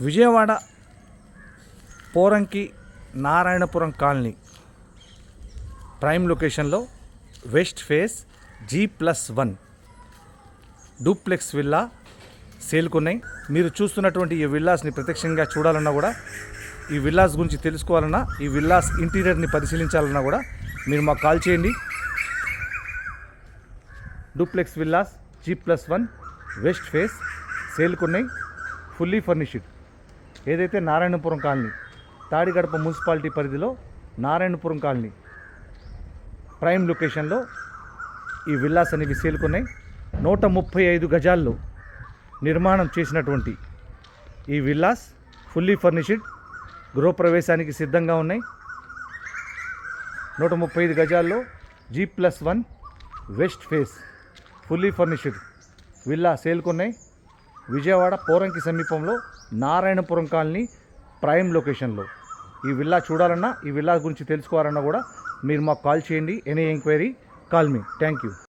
Vijayawada Poranki Narayanapuram colony prime లొకేషన్లో west face G plus one duplex villa సేల్కున్నాయి. మీరు చూస్తున్నటువంటి ఈ విల్లాస్ని ప్రత్యక్షంగా చూడాలన్నా కూడా ఈ విల్లాస్ గురించి తెలుసుకోవాలన్నా ఈ విల్లాస్ ఇంటీరియర్ని పరిశీలించాలన్నా కూడా మీరు మాకు కాల్ చేయండి. Duplex villas G plus one west face సేల్కున్నాయి. Fully furnished. ఏదైతే నారాయణపురం కాలనీ తాడిగడప మున్సిపాలిటీ పరిధిలో నారాయణపురం కాలనీ ప్రైమ్ లొకేషన్లో ఈ విల్లాస్ అనేవి సేల్కున్నాయి. నూట ముప్పై ఐదు గజాల్లో నిర్మాణం చేసినటువంటి ఈ విల్లాస్ ఫుల్లీ ఫర్నిష్డ్ గృహప్రవేశానికి సిద్ధంగా ఉన్నాయి. నూట ముప్పై ఐదు గజాల్లో G plus one west face fully furnished villa సేల్కున్నాయి. Vijayawada Poranki సమీపంలో నారాయణపురం కాలనీ ప్రైమ్ లొకేషన్లో. ఈ విల్లా చూడాలన్నా ఈ విల్లా గురించి తెలుసుకోవాలన్నా కూడా మీరు మాకు కాల్ చేయండి any enquiry call me. Thank you